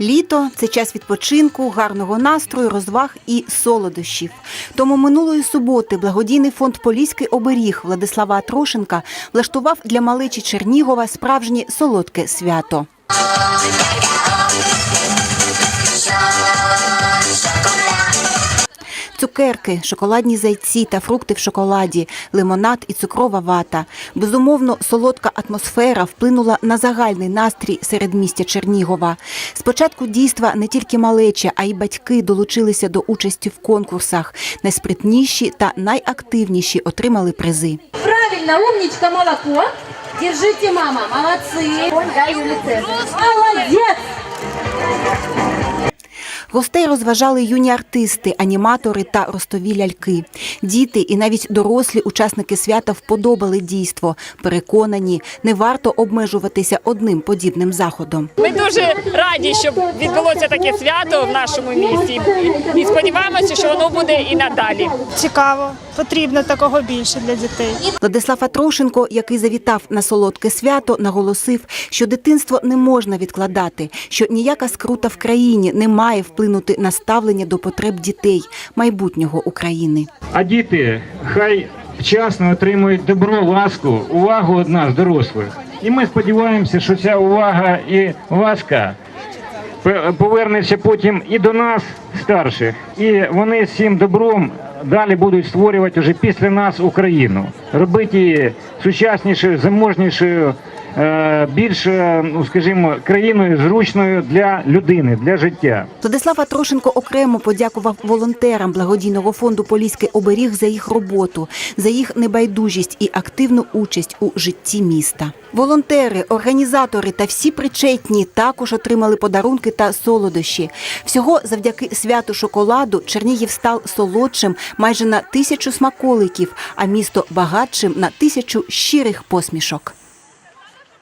Літо це час відпочинку, гарного настрою, розваг і солодощів. Тому минулої суботи благодійний фонд Поліський оберіг Владислава Атрошенка влаштував для малечі Чернігова справжнє солодке свято. Цукерки, шоколадні зайці та фрукти в шоколаді, лимонад і цукрова вата. Безумовно, солодка атмосфера вплинула на загальний настрій серед містя Чернігова. Спочатку дійства не тільки малеча, а й батьки долучилися до участі в конкурсах. Найспритніші та найактивніші отримали призи. Правильно, умничка, молоко. Держите, мама, молодцы. Дай Юлий Цезарь. Молодец. Гостей розважали юні артисти, аніматори та ростові ляльки. Діти і навіть дорослі учасники свята вподобали дійство. Переконані, не варто обмежуватися одним подібним заходом. Ми дуже раді, що відбулося таке свято в нашому місті. І сподіваємося, що воно буде і надалі. Цікаво, потрібно такого більше для дітей. Владислав Атрошенко, який завітав на солодке свято, наголосив, що дитинство не можна відкладати, що ніяка скрута в країні не має вплинути на ставлення до потреб дітей, майбутнього України. А діти хай вчасно отримують добро, ласку, увагу від нас, дорослих. І ми сподіваємося, що ця увага і ласка повернеться потім і до нас, старших, і вони з цим добром далі будуть створювати вже після нас Україну, робити її сучаснішою, заможнішою, більш, е, ну скажімо, країною зручною для людини, для життя. Владислав Атрошенко окремо подякував волонтерам благодійного фонду Поліський оберіг за їх роботу, за їх небайдужість і активну участь у житті міста. Волонтери, організатори та всі причетні також отримали подарунки та солодощі. Всього завдяки святу шоколаду Чернігів став солодшим майже на тисячу смаколиків, а місто багатшим на тисячу щирих посмішок.